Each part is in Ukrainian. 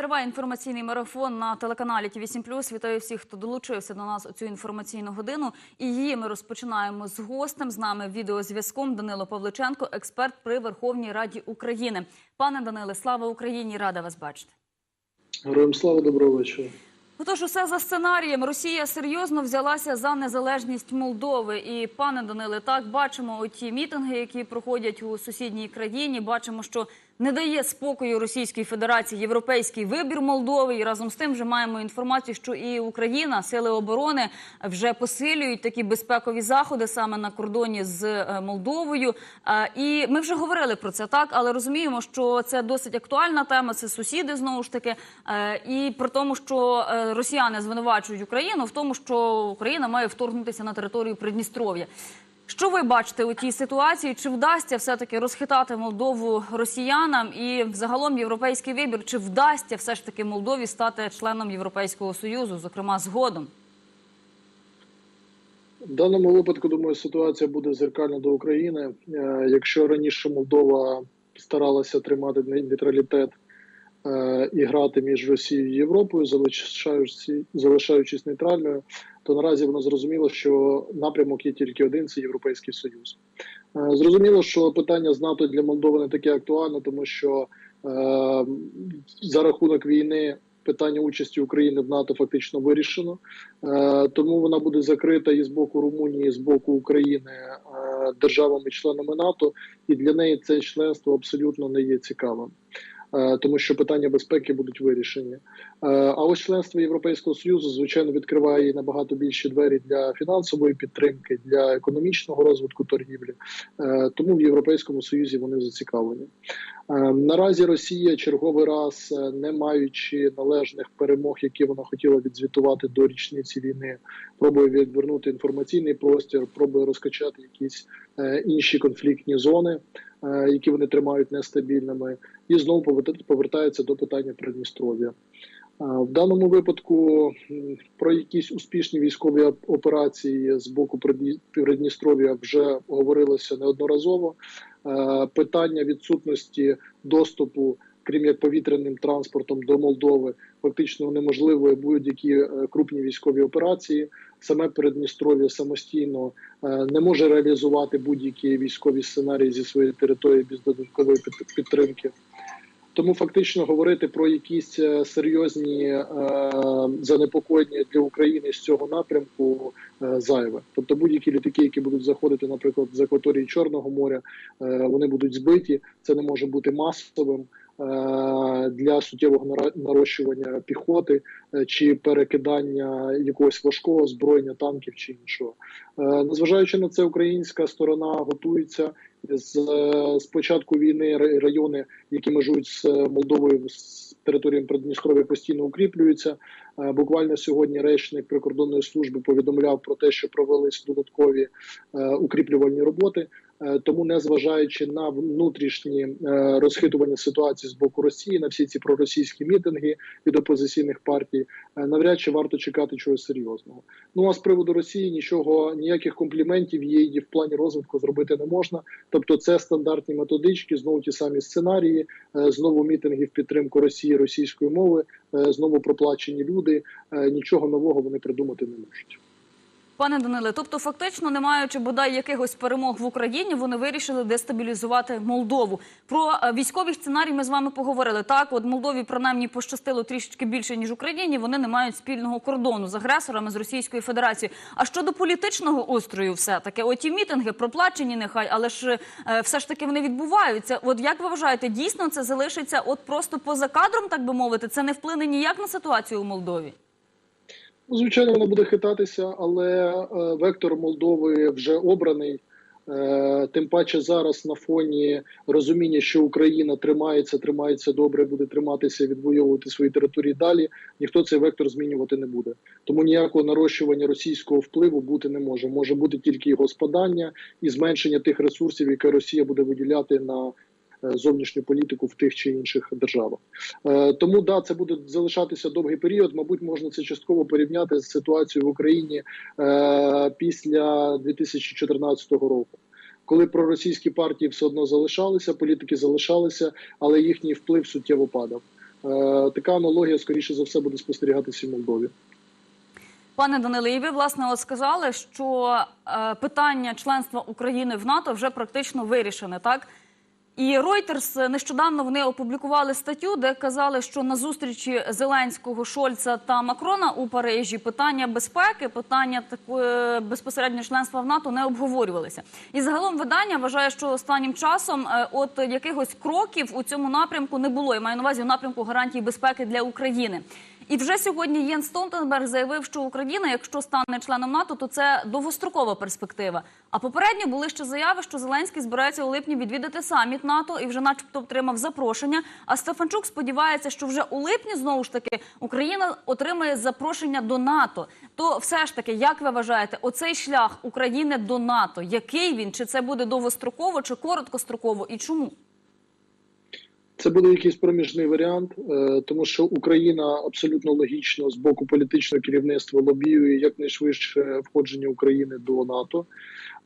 Триває інформаційний марафон на телеканалі ТІВІ 7 Вітаю всіх, хто долучився до нас у цю інформаційну годину. І її ми розпочинаємо з гостем. З нами відеозв'язком Данило Павличенко, експерт при Верховній Раді України. Пане Даниле, слава Україні! Рада вас бачити. Героям слава доброго вечора. Отож, усе за сценарієм. Росія серйозно взялася за незалежність Молдови. І пане Даниле, так бачимо оті мітинги, які проходять у сусідній країні. Бачимо, що не дає спокою Російській Федерації європейський вибір Молдови. І разом з тим вже маємо інформацію, що і Україна, сили оборони вже посилюють такі безпекові заходи саме на кордоні з е, Молдовою. Е, І ми вже говорили про це так, але розуміємо, що це досить актуальна тема. Це сусіди знову ж таки. Е, І при тому, що росіяни звинувачують Україну в тому, що Україна має вторгнутися на територію Придністров'я. Що ви бачите у тій ситуації? Чи вдасться все-таки розхитати Молдову росіянам і загалом європейський вибір? Чи вдасться все ж таки Молдові стати членом Європейського союзу, зокрема згодом? В даному випадку, думаю, ситуація буде зеркальна до України. Е, Якщо раніше Молдова старалася тримати нейтралітет е, і грати між Росією і Європою, залишаючись нейтральною, то наразі воно зрозуміло, що напрямок є тільки один це Європейський Союз. Е, Зрозуміло, що питання з НАТО для Молдови не таке актуальне, тому що е, за рахунок війни питання участі України в НАТО фактично вирішено, Е, тому вона буде закрита і з боку Румунії, і з боку України державами-членами НАТО, і для неї це членство абсолютно не є цікавим. Е, Тому що питання безпеки будуть вирішені. Е, А ось членство Європейського союзу звичайно відкриває набагато більші двері для фінансової підтримки, для економічного розвитку торгівлі. Е, Тому в Європейському Союзі вони зацікавлені. Е, Наразі Росія черговий раз, е, не маючи належних перемог, які вона хотіла відзвітувати до річниці війни, пробує відвернути інформаційний простір, пробує розкачати якісь е, інші конфліктні зони, е, які вони тримають нестабільними, і знову повертається до питання Придністров'я. В даному випадку про якісь успішні військові операції з боку Придні- Придністров'я вже говорилося неодноразово. Е, Питання відсутності доступу, крім як повітряним транспортом до Молдови, фактично неможливо будь-які е, крупні військові операції. Саме Придністров'я самостійно е, не може реалізувати будь-які військові сценарії зі своєї території без додаткової під- підтримки. Тому фактично говорити про якісь е, серйозні е, занепокоєння для України з цього напрямку е, зайве. Тобто будь-які літаки, які будуть заходити, наприклад, з акваторії Чорного моря, е, вони будуть збиті. Це не може бути масовим. Е, Для суттєвого нарощування піхоти е, чи перекидання якогось важкого озброєння танків чи іншого, Е, незважаючи на це, українська сторона готується з, з початку війни ра- райони, які межують з Молдовою з територією Придністров'я, постійно укріплюються. Буквально сьогодні речник прикордонної служби повідомляв про те, що провелись додаткові укріплювальні роботи. Е, Тому, незважаючи на внутрішні е, розхитування ситуації з боку Росії, на всі ці проросійські мітинги від опозиційних партій, е, навряд чи варто чекати чогось серйозного. Ну а з приводу Росії нічого, ніяких компліментів їй в плані розвитку зробити не можна. Тобто, це стандартні методички, знову ті самі сценарії, знову мітинги в підтримку Росії російської мови, знову проплачені люди. Нічого нового вони придумати не можуть. Пане Даниле, тобто, фактично, не маючи бодай якихось перемог в Україні, вони вирішили дестабілізувати Молдову. Про е, військовий сценарій ми з вами поговорили. Так, от Молдові принаймні пощастило трішечки більше ніж Україні. Вони не мають спільного кордону з агресорами з Російською Федерацією. А щодо політичного устрою, все таки, оті мітинги проплачені, нехай, але ж е, все ж таки вони відбуваються. От як ви вважаєте, дійсно це залишиться от просто поза кадром, так би мовити, це не вплине ніяк на ситуацію у Молдові? Ну, звичайно, вона буде хитатися, але е, вектор Молдови вже обраний. Е, Тим паче зараз на фоні розуміння, що Україна тримається, тримається добре, буде триматися, відвоювати свої території далі. Ніхто цей вектор змінювати не буде. Тому ніякого нарощування російського впливу бути не може. Може бути тільки його спадання і зменшення тих ресурсів, які Росія буде виділяти на зовнішню політику в тих чи інших державах. Е, Тому да, це буде залишатися довгий період. Мабуть, можна це частково порівняти з ситуацією в Україні е, після 2014 року. коли проросійські партії все одно залишалися, політики залишалися, але їхній вплив суттєво падав. Е, Така аналогія, скоріше за все, буде спостерігатися в Молдові. Пане Даниле, і ви власне от сказали, що е, питання членства України в НАТО вже практично вирішене, так? І Reuters нещодавно вони опублікували статтю, де казали, що на зустрічі Зеленського, Шольца та Макрона у Парижі питання безпеки, питання такої безпосередньо членства в НАТО не обговорювалися. І загалом видання вважає, що останнім часом е, от якихось кроків у цьому напрямку не було. Я маю на увазі в напрямку гарантій безпеки для України. І вже сьогодні Єн Столтенберг заявив, що Україна, якщо стане членом НАТО, то це довгострокова перспектива. А попередньо були ще заяви, що Зеленський збирається у липні відвідати саміт НАТО і вже, начебто, отримав запрошення. А Стефанчук сподівається, що вже у липні знову ж таки Україна отримає запрошення до НАТО. То все ж таки, як ви вважаєте, оцей шлях України до НАТО, який він? Чи це буде довгостроково, чи короткостроково, і чому? Це буде якийсь проміжний варіант, е, тому що Україна абсолютно логічно з боку політичного керівництва лобіює якнайшвидше входження України до НАТО.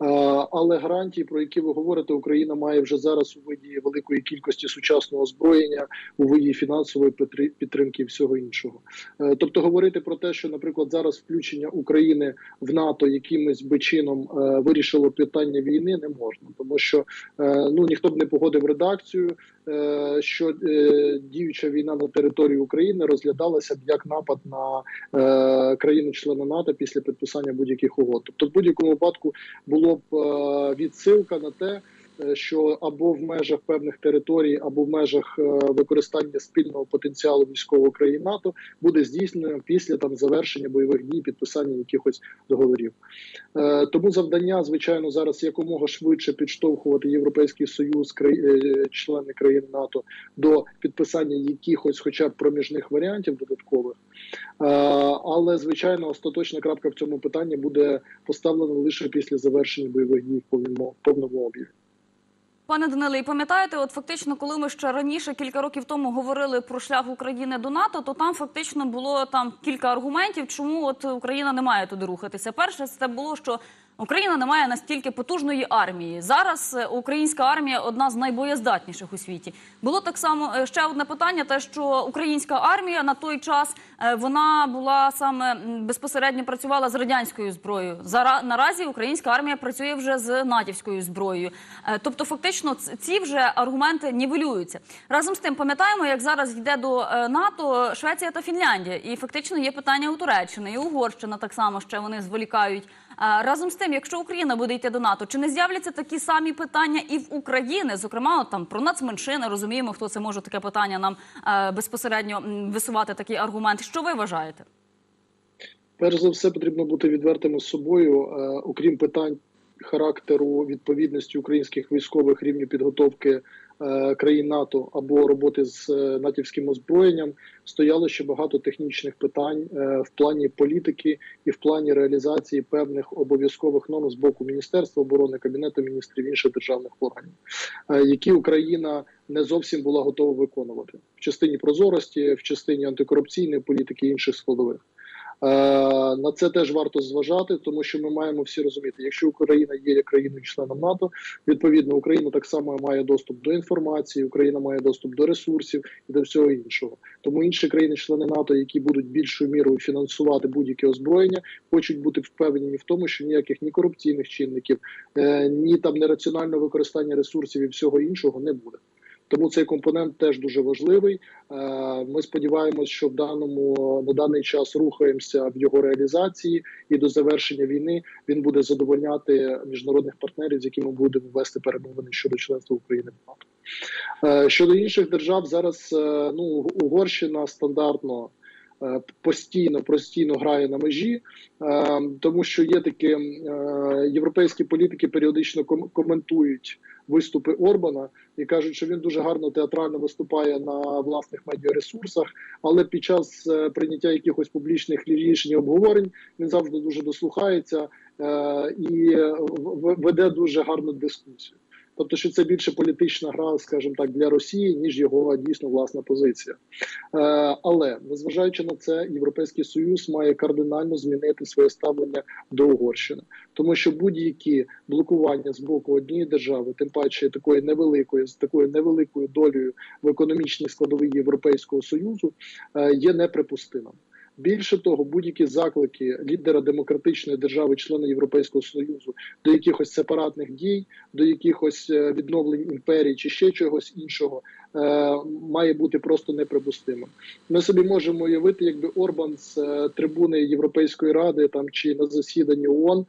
Е, Але гарантії, про які ви говорите, Україна має вже зараз у виді великої кількості сучасного озброєння, у виді фінансової підтри- підтримки і всього іншого. Е, Тобто, говорити про те, що, наприклад, зараз включення України в НАТО якимось би чином е, вирішило питання війни, не можна, тому що ну ніхто б не погодив редакцію що діюча війна на території України розглядалася б як напад на країну-члена НАТО після підписання будь-яких угод. Тобто, в будь-якому випадку було б е, відсилка на те. Е, Що або в межах певних територій, або в межах е, використання спільного потенціалу військового країн НАТО буде здійснено після там завершення бойових дій, підписання якихось договорів. Е, Тому завдання, звичайно, зараз якомога швидше підштовхувати Європейський Союз, краї- члени країн НАТО до підписання якихось, хоча б проміжних варіантів додаткових. Але звичайно, остаточна крапка в цьому питанні буде поставлена лише після завершення бойових дій в повному повному об'ємі. Пане Даниле, і пам'ятаєте, от фактично, коли ми ще раніше кілька років тому говорили про шлях України до НАТО, то там фактично було там кілька аргументів, чому от Україна не має туди рухатися. Перше, це було, що Україна не має настільки потужної армії. Зараз е, українська армія одна з найбоєздатніших у світі. Було так само е, ще одне питання: те, що українська армія на той час е, вона була саме безпосередньо працювала з радянською зброєю. Зара наразі українська армія працює вже з натівською зброєю. Тобто, фактично, ці вже аргументи нівелюються. Разом з тим, пам'ятаємо, як зараз йде до НАТО Швеція та Фінляндія, і фактично є питання у Туреччини і Угорщина так само ще вони зволікають. Разом з тим, якщо Україна буде йти до НАТО, чи не з'являться такі самі питання і в України? Зокрема, там про нацменшини розуміємо, хто це може таке питання нам безпосередньо висувати такий аргумент. Що ви вважаєте? Перш за все, потрібно бути відвертими з собою, е, окрім питань характеру відповідності українських військових рівню підготовки країн НАТО або роботи з е, натівським озброєнням, стояло ще багато технічних питань е, в плані політики і в плані реалізації певних обов'язкових норм з боку Міністерства оборони, Кабінету міністрів інших державних органів, е, які Україна не зовсім була готова виконувати в частині прозорості, в частині антикорупційної політики інших складових. Е, На це теж варто зважати, тому що ми маємо всі розуміти, якщо Україна є країною членом НАТО, відповідно Україна так само має доступ до інформації, Україна має доступ до ресурсів і до всього іншого. Тому інші країни-члени НАТО, які будуть більшою мірою фінансувати будь-яке озброєння, хочуть бути впевнені в тому, що ніяких ні корупційних чинників, е, ні там нераціонального використання ресурсів і всього іншого не буде. Тому цей компонент теж дуже важливий. Е, Ми сподіваємось, що в даному на даний час рухаємося в його реалізації, і до завершення війни він буде задовольняти міжнародних партнерів, з якими будемо вести перемовини щодо членства України в НАТО. Е, Щодо інших держав, зараз е, ну Угорщина стандартно. Е, Постійно постійно грає на межі, е, тому що є такі е, європейські політики періодично коментують виступи Орбана і кажуть, що він дуже гарно театрально виступає на власних медіаресурсах, але під час прийняття якихось публічних рішень і обговорень він завжди дуже дослухається і веде дуже гарну дискусію. Тобто, що це більше політична гра, скажімо так, для Росії, ніж його дійсно власна позиція. Е, але незважаючи на це, Європейський Союз має кардинально змінити своє ставлення до Угорщини, тому що будь-які блокування з боку однієї держави, тим паче такої невеликої, з такою невеликою долею в економічній складовій Європейського союзу, е, є неприпустимим. Більше того, будь-які заклики лідера демократичної держави, члена Європейського союзу, до якихось сепаратних дій, до якихось е, відновлень імперії чи ще чогось іншого, е, має бути просто неприпустимим. Ми собі можемо уявити, якби Орбан з е, трибуни Європейської ради там чи на засіданні ООН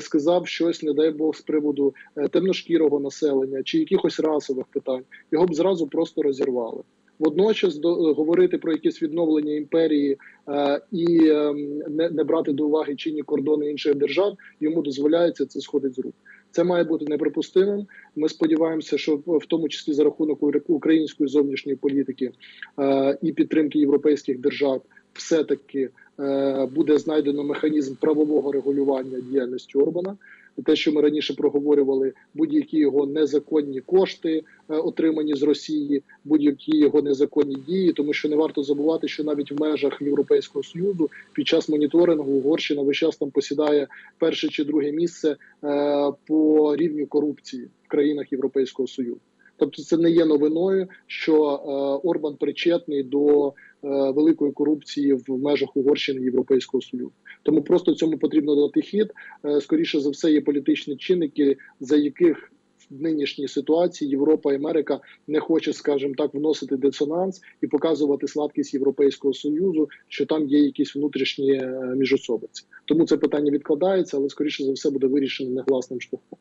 сказав щось, не дай Бог, з приводу темношкірого населення чи якихось расових питань, його б зразу просто розірвали. Водночас до говорити про якесь відновлення імперії е, і е, не, не брати до уваги чинні кордони інших держав йому дозволяється це сходить з рук. Це має бути неприпустимим. Ми сподіваємося, що в тому числі за рахунок української зовнішньої політики е, і підтримки європейських держав, все таки е, буде знайдено механізм правового регулювання діяльності Орбана. Те, що ми раніше проговорювали, будь-які його незаконні кошти, е, отримані з Росії, будь-які його незаконні дії, тому що не варто забувати, що навіть в межах Європейського союзу під час моніторингу Угорщина весь час там посідає перше чи друге місце е, по рівню корупції в країнах Європейського союзу. Тобто, це не є новиною, що е, Орбан причетний до великої корупції в межах Угорщини Європейського союзу. Тому просто цьому потрібно дати хід. Е, скоріше за все, є політичні чинники, за яких в нинішній ситуації Європа і Америка не хоче, скажімо так, вносити дисонанс і показувати слабкість Європейського союзу, що там є якісь внутрішні е, міжособиці. Тому це питання відкладається, але скоріше за все буде вирішено негласним шляхом.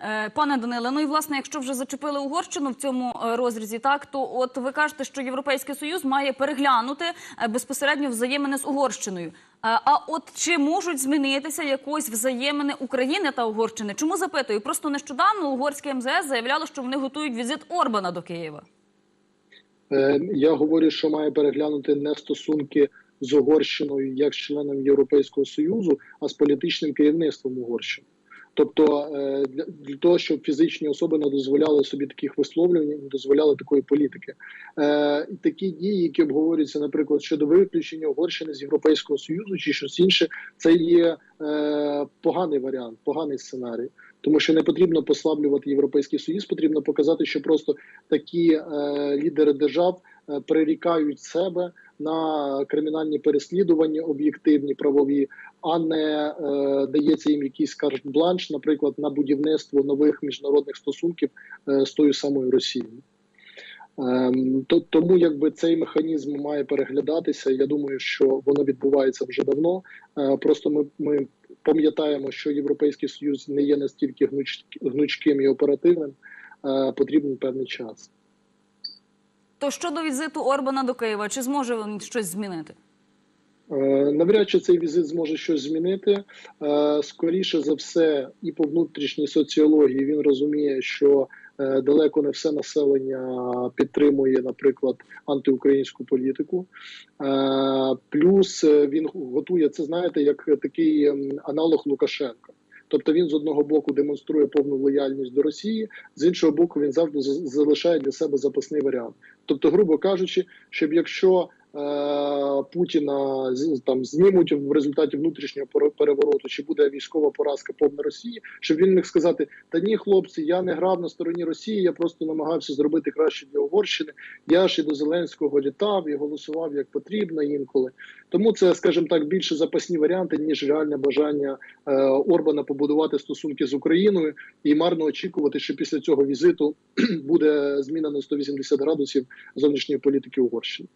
Е, Пане Даниле, ну і власне, якщо вже зачепили Угорщину в цьому е, розрізі, так то от ви кажете, що Європейський Союз має переглянути е, безпосередньо взаємини з Угорщиною. А от чи можуть змінитися якось взаємини України та Угорщини? Чому запитую? Просто нещодавно угорське МЗС заявляло, що вони готують візит Орбана до Києва. Я говорю, що має переглянути не стосунки з Угорщиною як з членом Європейського союзу, а з політичним керівництвом Угорщини. Тобто е, для, того, щоб фізичні особи не дозволяли собі таких висловлювань, не дозволяли такої політики. Е, такі дії, які обговорюються, наприклад, щодо виключення Угорщини з Європейського союзу чи щось інше, це є е, поганий варіант, поганий сценарій. Тому що не потрібно послаблювати європейський союз, потрібно показати, що просто такі лідери держав прирікають себе на кримінальні переслідування, об'єктивні правові, а не е, дається їм якийсь карт-бланш, наприклад, на будівництво нових міжнародних стосунків е, з тою самою Росією. Ем, то тому, якби цей механізм має переглядатися. Я думаю, що воно відбувається вже давно. Е, просто ми, ми пам'ятаємо, що Європейський Союз не є настільки гнуч, гнучким і оперативним. Е, потрібен певний час. То щодо візиту Орбана до Києва, чи зможе він щось змінити? Е, Навряд чи цей візит зможе щось змінити. Е, Скоріше за все, і по внутрішній соціології він розуміє, що е, далеко не все населення підтримує, наприклад, антиукраїнську політику. Плюс він готує це, знаєте, як такий аналог Лукашенка. Тобто він з одного боку демонструє повну лояльність до Росії, з іншого боку, він завжди залишає для себе запасний варіант. Тобто, грубо кажучи, щоб якщо Путіна з- там знімуть в результаті внутрішнього пере- перевороту, чи буде військова поразка повна Росії, щоб він міг сказати: Та ні, хлопці, я не грав на стороні Росії, я просто намагався зробити краще для Угорщини. Я ж і до Зеленського літав і голосував як потрібно інколи. Тому це, скажімо так, більше запасні варіанти ніж реальне бажання е, Орбана побудувати стосунки з Україною і марно очікувати, що після цього візиту буде зміна на 180 градусів зовнішньої політики Угорщини.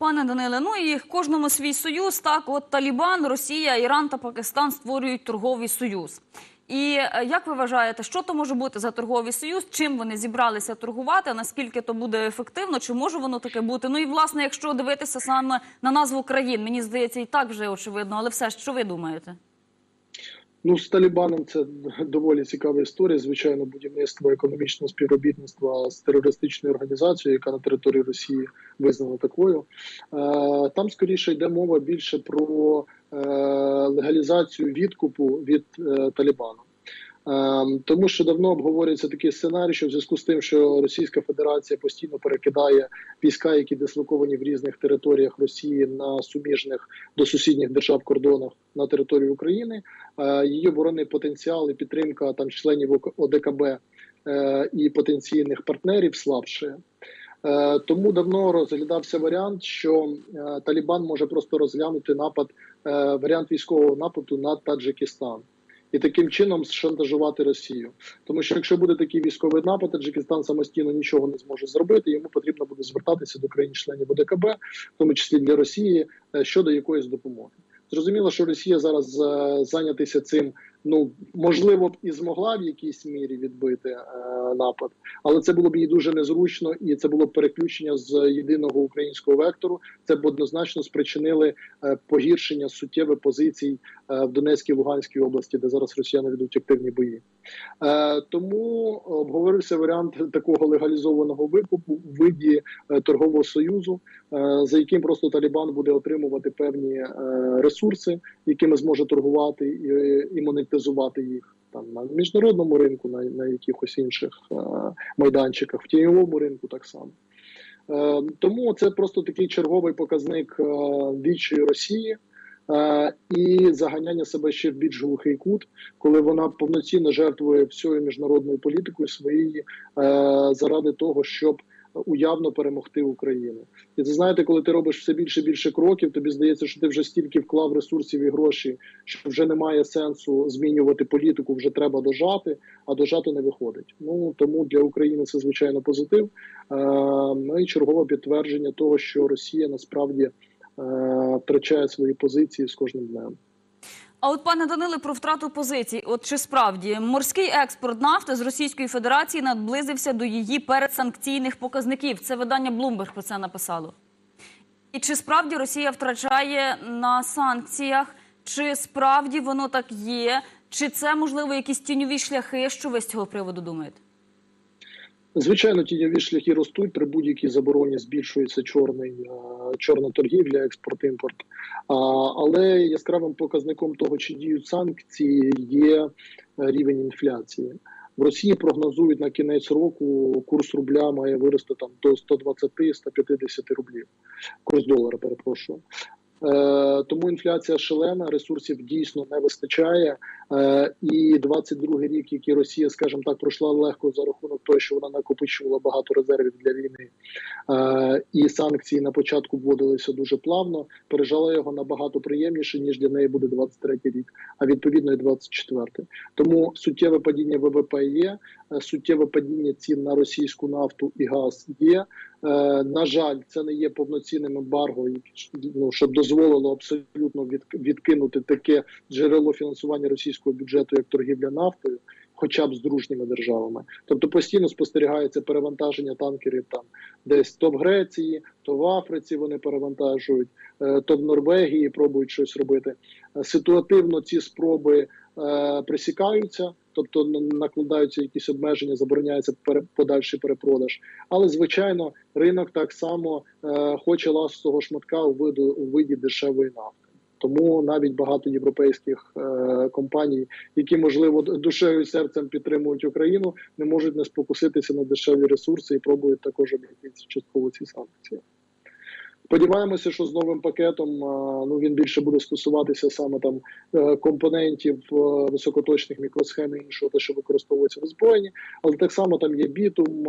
Пане Даниле, ну і кожному свій союз. Так, от Талібан, Росія, Іран та Пакистан створюють торговий союз. І е, як ви вважаєте, що то може бути за торговий союз? Чим вони зібралися торгувати? Наскільки то буде ефективно? Чи може воно таке бути? Ну і власне, якщо дивитися саме на назву країн, мені здається, і так вже очевидно, але все що ви думаєте? Ну, з Талібаном це доволі цікава історія. Звичайно, будівництво економічного співробітництва з терористичною організацією, яка на території Росії визнана такою. Е, Там скоріше йде мова більше про е, легалізацію відкупу від е, Талібану. Ем, Тому що давно обговорюється такий сценарій, що в зв'язку з тим, що Російська Федерація постійно перекидає війська, які дислоковані в різних територіях Росії на суміжних до сусідніх держав кордонах на територію України, е, її оборонний потенціал і підтримка там членів ОДКБ е, і потенційних партнерів слабше. Е, Тому давно розглядався варіант, що Талібан може просто розглянути напад, варіант військового нападу на Таджикистан і таким чином шантажувати Росію. Тому що якщо буде такий військовий напад, Таджикистан самостійно нічого не зможе зробити. Йому потрібно буде звертатися до країн-членів ОДКБ, в тому числі для Росії, е, щодо якоїсь допомоги. Зрозуміло, що Росія зараз е, зайнятися цим. Ну можливо б і змогла в якійсь мірі відбити е, напад, але це було б їй дуже незручно, і це було б переключення з єдиного українського вектору. Це б однозначно спричинили е, погіршення суттєвих позицій е, в Донецькій Луганській області, де зараз росіяни ведуть активні бої. Е, Тому обговорився варіант такого легалізованого викупу у виді е, торгового союзу, е, за яким просто Талібан буде отримувати певні ресурси, якими зможе торгувати і, монетизувати їх там на міжнародному ринку, на, на якихось інших е, майданчиках, в тіньовому ринку так само. Е, Тому це просто такий черговий показник е, відчої Росії. Е, І заганяння себе ще в більш глухий кут, коли вона повноцінно жертвує всією міжнародною політикою своєї е, заради того, щоб уявно перемогти Україну. І це знаєте, коли ти робиш все більше і більше кроків, тобі здається, що ти вже стільки вклав ресурсів і грошей, що вже немає сенсу змінювати політику, вже треба дожати, а дожати не виходить. Ну тому для України це звичайно позитив. Е, Ну і чергове підтвердження того, що Росія насправді втрачає свої позиції з кожним днем. А от пане Даниле, про втрату позицій. От чи справді морський експорт нафти з Російської Федерації наблизився до її передсанкційних показників? Це видання Bloomberg про це написало. І чи справді Росія втрачає на санкціях? Чи справді воно так є? Чи це можливо якісь тіньові шляхи? Що ви з цього приводу думаєте? Звичайно, тіньові шляхи ростуть при будь-якій забороні збільшується чорний е, чорна торгівля, експорт імпорт. Але яскравим показником того, чи діють санкції, є е, рівень інфляції. В Росії прогнозують на кінець року курс рубля має вирости там до 120-150 рублів. Курс долара, перепрошую. Е, тому інфляція шалена, ресурсів дійсно не вистачає. Е, і 22 рік, який Росія, скажімо так, пройшла легко за рахунок того, що вона накопичувала багато резервів для війни, е, і санкції на початку вводилися дуже плавно. Пережала його набагато приємніше ніж для неї буде 23 рік, а відповідно і 24. Тому суттєве падіння ВВП є, суттєве падіння цін на російську нафту і газ є. Е, на жаль, це не є повноцінним ембарго, ну, щоб дозволило абсолютно відкинути таке джерело фінансування російського бюджету, як торгівля нафтою, хоча б з дружніми державами. Тобто постійно спостерігається перевантаження танкерів там десь то в Греції, то в Африці вони перевантажують, е, то в Норвегії пробують щось робити. Е, Ситуативно ці спроби е, присікаються. Тобто на- накладаються якісь обмеження, забороняється подальший перепродаж. Але звичайно, ринок так само хоче ласого шматка у виду у виді дешевої нафти. Тому навіть багато європейських е, компаній, які можливо душею і серцем підтримують Україну, не можуть не спокуситися на дешеві ресурси і пробують також обійти частково ці санкції. Сподіваємося, що з новим пакетом ну він більше буде стосуватися саме там е, компонентів е, високоточних мікросхем і іншого, те, що використовується в озброєнні, але так само там є бітум,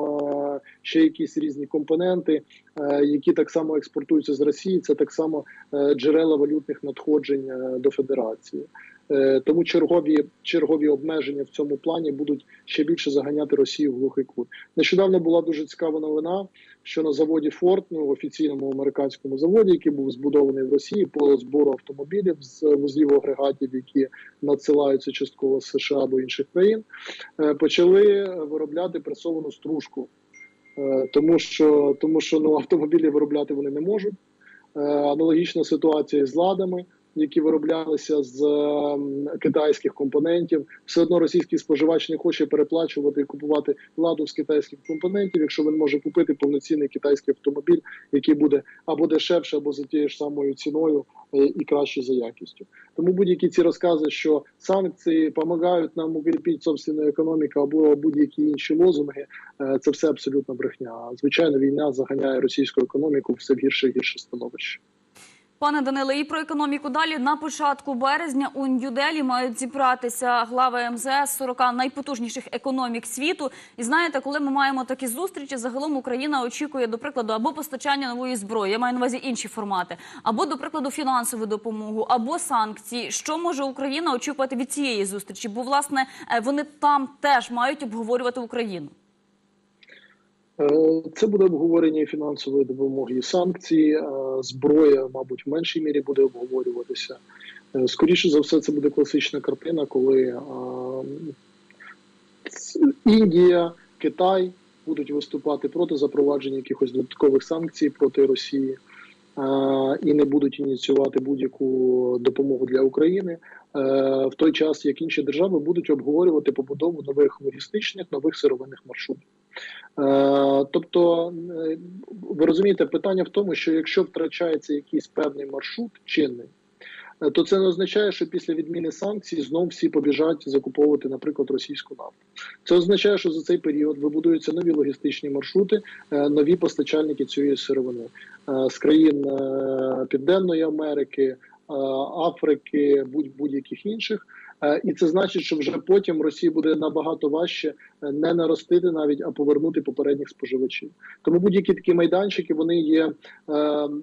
ще якісь різні компоненти, е, які так само експортуються з Росії. Це так само е, джерела валютних надходжень е, до Федерації. Е, Тому чергові чергові обмеження в цьому плані будуть ще більше заганяти Росію в глухий кут. Нещодавно була дуже цікава новина, що на заводі Форд, ну офіційному американському заводі, який був збудований в Росії по збору автомобілів з вузлів агрегатів, які надсилаються частково з США або інших країн, е, почали виробляти пресовану стружку, Е, тому що тому що ну автомобілі виробляти вони не можуть. Аналогічна ситуація з ладами. Які вироблялися з ем, китайських компонентів. Все одно російський споживач не хоче переплачувати і купувати ладу з китайських компонентів, якщо він може купити повноцінний китайський автомобіль, який буде або дешевше, або за тією ж самою ціною е, і краще за якістю. Тому будь-які ці розкази, що санкції допомагають нам укріпити собственну економіку або будь-які інші лозунги, е, це все абсолютно брехня. Звичайно, війна заганяє російську економіку в все гірше і гірше становище. Пане Даниле, і про економіку далі на початку березня у Нью-Делі мають зібратися глави МЗС 40 найпотужніших економік світу. І знаєте, коли ми маємо такі зустрічі, загалом Україна очікує, до прикладу, або постачання нової зброї, я маю на увазі інші формати, або до прикладу фінансову допомогу, або санкції. Що може Україна очікувати від цієї зустрічі? Бо власне е, вони там теж мають обговорювати Україну. Е, Це буде обговорення фінансової допомоги і санкції. Е, Зброя, мабуть, в меншій мірі буде обговорюватися. Е, Скоріше за все, це буде класична картина, коли Індія, Китай будуть виступати проти запровадження якихось додаткових санкцій проти Росії і не будуть ініціювати будь-яку допомогу для України. В той час, як інші держави будуть обговорювати побудову нових логістичних, нових сировинних маршрутів. Е, Тобто, е, ви розумієте, питання в тому, що якщо втрачається якийсь певний маршрут чинний, е, то це не означає, що після відміни санкцій знов всі побіжать закуповувати, наприклад, російську нафту. Це означає, що за цей період вибудуються нові логістичні маршрути, нові постачальники цієї сировини з країн Південної Америки, Африки, будь- будь-яких інших. Е, І це значить, що вже потім Росії буде набагато важче е, не наростити навіть, а повернути попередніх споживачів. Тому будь-які такі майданчики вони є е,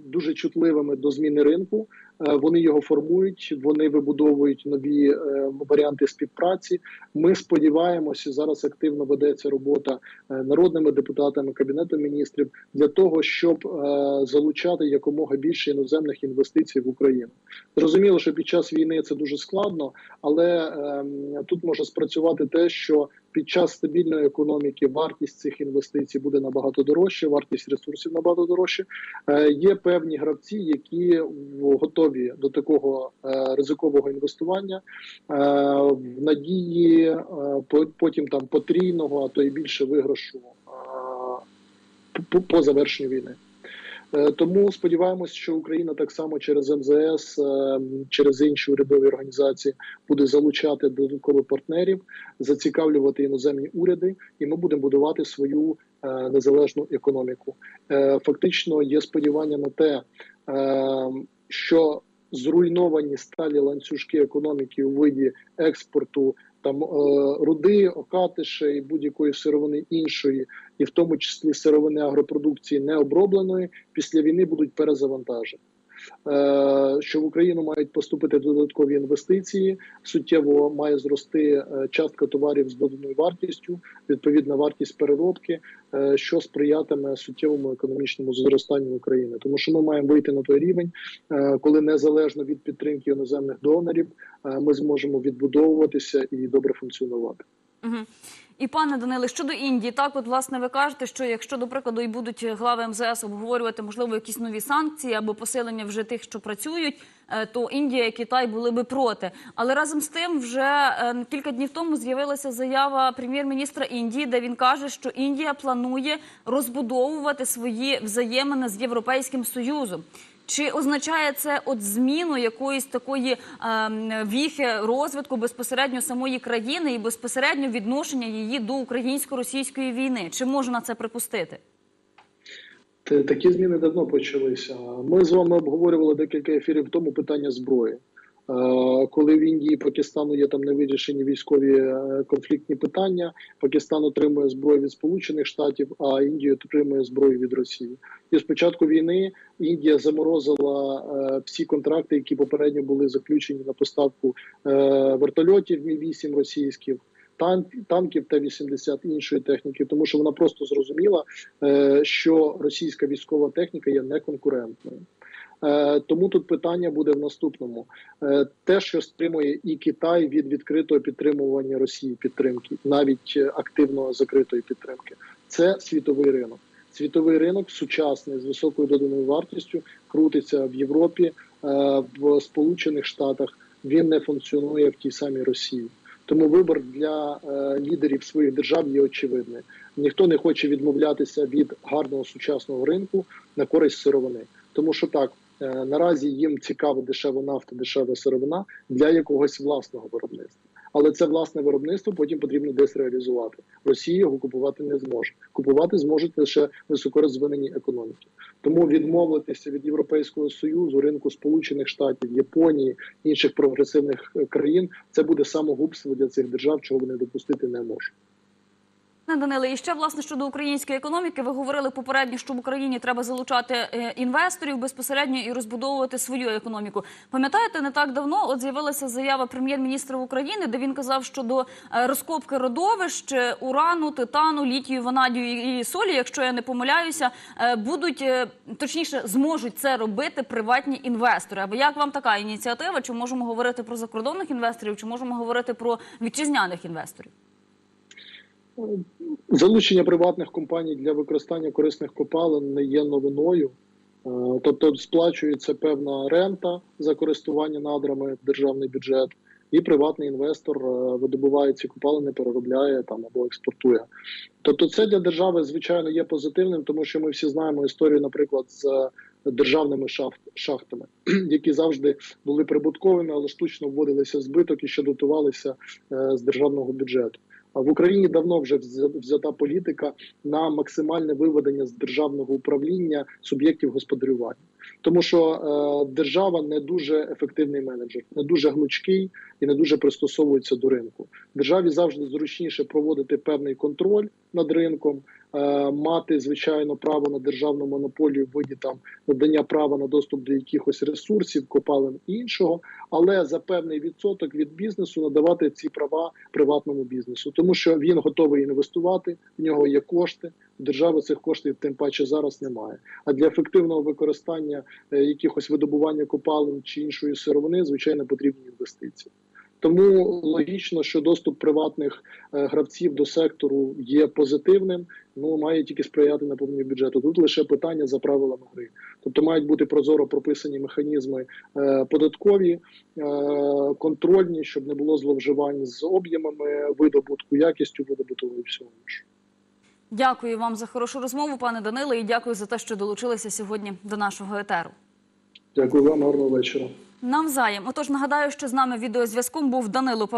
дуже чутливими до зміни ринку. Е, Вони його формують, вони вибудовують нові е, варіанти співпраці. Ми сподіваємося, зараз активно ведеться робота е, народними депутатами кабінету міністрів для того, щоб залучати якомога більше іноземних інвестицій в Україну. Зрозуміло, що під час війни це дуже складно, але ем, тут може спрацювати те, що під час стабільної економіки вартість цих інвестицій буде набагато дорожче, вартість ресурсів набагато дорожче. Е, є певні гравці, які готові до такого е, ризикового інвестування е, в надії по- потім там потрійного, а то і більше виграшу по завершенню війни. Е, Тому сподіваємось, що Україна так само через МЗС, е, через інші урядові організації буде залучати додаткових партнерів, зацікавлювати іноземні уряди, і ми будемо будувати свою е, незалежну економіку. Фактично є сподівання на те, що зруйновані сталі ланцюжки економіки у виді експорту там е, руди, окатиші і будь-якої сировини іншої, і в тому числі сировини агропродукції необробленої, після війни будуть перезавантажені. Е, Що в Україну мають поступити додаткові інвестиції, суттєво має зрости е, частка товарів з доданою вартістю, відповідна вартість переробки, е, що сприятиме суттєвому економічному зростанню України. Тому що ми маємо вийти на той рівень, коли незалежно від підтримки іноземних донорів ми зможемо відбудовуватися і добре функціонувати. І пане Даниле, щодо Індії, так от власне ви кажете, що якщо до прикладу і будуть глави МЗС обговорювати можливо якісь нові санкції або посилення вже тих, що працюють, е, то Індія і Китай були би проти. Але разом з тим, вже е, кілька днів тому з'явилася заява прем'єр-міністра Індії, де він каже, що Індія планує розбудовувати свої взаємини з Європейським Союзом. Чи означає це от зміну якоїсь такої е, віхи розвитку безпосередньо самої країни і безпосередньо відношення її до українсько-російської війни? Чи можна це припустити? Такі зміни давно почалися. Ми з вами обговорювали декілька ефірів тому питання зброї. Е, Коли в Індії і Пакистану є там невирішені військові е, конфліктні питання, Пакистан отримує зброю від Сполучених Штатів, а Індія отримує зброю від Росії. І з початку війни Індія заморозила е, всі контракти, які попередньо були заключені на поставку вертольотів Мі 8 російських. Танк, танків Т-80 іншої техніки, тому що вона просто зрозуміла, що російська військова техніка є неконкурентною. Е, Тому тут питання буде в наступному: Е, те, що стримує і Китай від відкритого підтримування Росії підтримки, навіть е, активно закритої підтримки, це світовий ринок. Світовий ринок сучасний з високою доданою вартістю крутиться в Європі, в Сполучених Штатах. Він не функціонує в тій самій Росії. Тому вибір для лідерів своїх держав є очевидний. Ніхто не хоче відмовлятися від гарного сучасного ринку на користь сировини, тому що так наразі їм цікава дешева нафта, дешева сировина для якогось власного виробництва. Але це власне виробництво потім потрібно десь реалізувати. Росія його купувати не зможе. Купувати зможуть лише високорозвинені економіки. Тому відмовитися від Європейського союзу, ринку Сполучених Штатів, Японії, інших прогресивних е, країн це буде самогубство для цих держав, чого вони допустити не можуть. Пане Даниле, і ще власне щодо української економіки, ви говорили попередньо, що в Україні треба залучати е, інвесторів безпосередньо і розбудовувати свою економіку. Пам'ятаєте, не так давно от з'явилася заява прем'єр-міністра України, де він казав, що до е, розкопки родовищ е, урану, титану, літію, ванадію і солі, якщо я не помиляюся, будуть точніше зможуть це робити приватні інвестори. Або як вам така ініціатива? Чи можемо говорити про закордонних інвесторів, чи можемо говорити про вітчизняних інвесторів? Залучення приватних компаній для використання корисних копалин не є новиною. Е, Тобто сплачується певна рента за користування надрами в державний бюджет, і приватний інвестор е, видобуває ці копалини, переробляє там або експортує. Тобто, це для держави звичайно є позитивним, тому що ми всі знаємо історію, наприклад, з державними шахт, шахтами, які завжди були прибутковими, але штучно вводилися збиток і ще дотувалися е, з державного бюджету. В Україні давно вже взя- взята політика на максимальне виведення з державного управління суб'єктів господарювання, тому що е, держава не дуже ефективний менеджер, не дуже гнучкий і не дуже пристосовується до ринку. Державі завжди зручніше проводити певний контроль над ринком, мати звичайно право на державну монополію в виді там надання права на доступ до якихось ресурсів, копалин і іншого, але за певний відсоток від бізнесу надавати ці права приватному бізнесу, тому що він готовий інвестувати, в нього є кошти. У держави цих коштів тим паче зараз немає. А для ефективного використання е, якихось видобування копалин чи іншої сировини, звичайно, потрібні інвестиції. Тому логічно, що доступ приватних е, гравців до сектору є позитивним, ну має тільки сприяти наповненню бюджету. Тут лише питання за правилами гри. Тобто мають бути прозоро прописані механізми е, податкові, е, контрольні, щоб не було зловживань з об'ємами видобутку, якістю видобутого і всього іншого. Дякую вам за хорошу розмову, пане Даниле, і дякую за те, що долучилися сьогодні до нашого етеру. Дякую вам, гарного вечора. Навзаєм. Отож, нагадаю, що з нами відеозв'язком був Данило